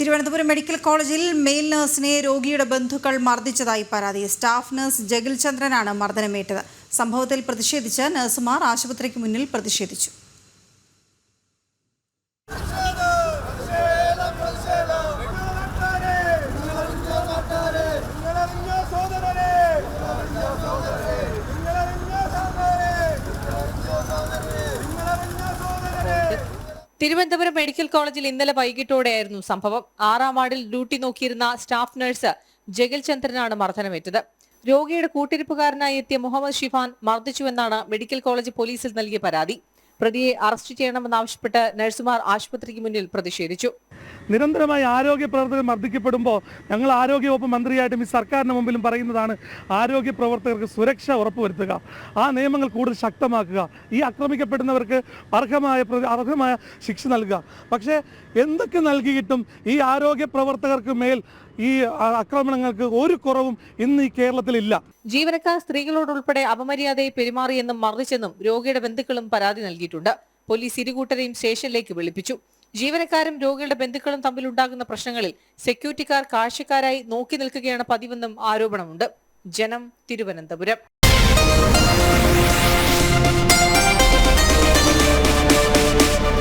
Thiruvananthapuram medical കോളേജിൽ male നഴ്സിനെ രോഗിയുടെ ബന്ധുക്കൾ മർദ്ദിച്ചതായി പരാതി. സ്റ്റാഫ് നഴ്സ് ജഗിൽ ചന്ദ്രനാണ് മർദ്ദനമേറ്റത്. സംഭവത്തിൽ പ്രതിഷേധിച്ച് നഴ്സുമാർ ആശുപത്രിക്ക് മുന്നിൽ പ്രതിഷേധിച്ചു. തിരുവനന്തപുരം മെഡിക്കൽ കോളേജിൽ ഇന്നലെ വൈകിട്ടോടെയായിരുന്നു സംഭവം. ആറാം വാർഡിൽ ഡ്യൂട്ടി നോക്കിയിരുന്ന സ്റ്റാഫ് നഴ്സ് ജഗൽ ചന്ദ്രനാണ് മർദ്ദനമേറ്റത്. രോഗിയുടെ കൂട്ടിരിപ്പുകാരനായി എത്തിയ മുഹമ്മദ് ഷിഫാൻ മർദ്ദിച്ചുവെന്നാണ് മെഡിക്കൽ കോളേജ് പോലീസിൽ നൽകിയ പരാതി. പ്രതിയെ അറസ്റ്റ് ചെയ്യണമെന്നാവശ്യപ്പെട്ട് നഴ്സുമാർ ആശുപത്രിക്ക് മുന്നിൽ പ്രതിഷേധിച്ചു. നിരന്തരമായി ആരോഗ്യ പ്രവർത്തകർ മർദ്ദിക്കപ്പെടുമ്പോൾ ഞങ്ങൾ ആരോഗ്യവകുപ്പ് മന്ത്രിയായിട്ടും ഈ സർക്കാരിന് മുമ്പിലും പറയുന്നതാണ് ആരോഗ്യ പ്രവർത്തകർക്ക് സുരക്ഷ ഉറപ്പുവരുത്തുക. ആ നിയമങ്ങൾ കൂടുതൽ ശക്തമാക്കുക. ഈ ആക്രമിക്കപ്പെടുന്നവർക്ക് അർഹമായ അർഹമായ ശിക്ഷ നൽകുക. പക്ഷേ എന്തൊക്കെ നൽകിയിട്ടും ഈ ആരോഗ്യ പ്രവർത്തകർക്ക് മേൽ ഈ ആക്രമണങ്ങൾക്ക് ഒരു കുറവും ഇന്ന് ഈ കേരളത്തിലില്ല ജീവനക്കാർ സ്ത്രീകളോടുൾപ്പെടെ അപമര്യാദയെ പെരുമാറിയെന്നും മർദ്ദിച്ചെന്നും രോഗിയുടെ ബന്ധുക്കളും പരാതി നൽകിയിട്ടുണ്ട്. പോലീസ് ഇരുകൂട്ടരെയും സ്റ്റേഷനിലേക്ക് വിളിപ്പിച്ചു. ജീവനക്കാരും രോഗികളുടെ ബന്ധുക്കളും തമ്മിലുണ്ടാകുന്ന പ്രശ്നങ്ങളിൽ സെക്യൂരിറ്റിക്കാർ കാഴ്ചക്കാരായി നോക്കി നിൽക്കുകയാണ് പതിവെന്നും ആരോപണമുണ്ട്. ജനം തിരുവനന്തപുരം.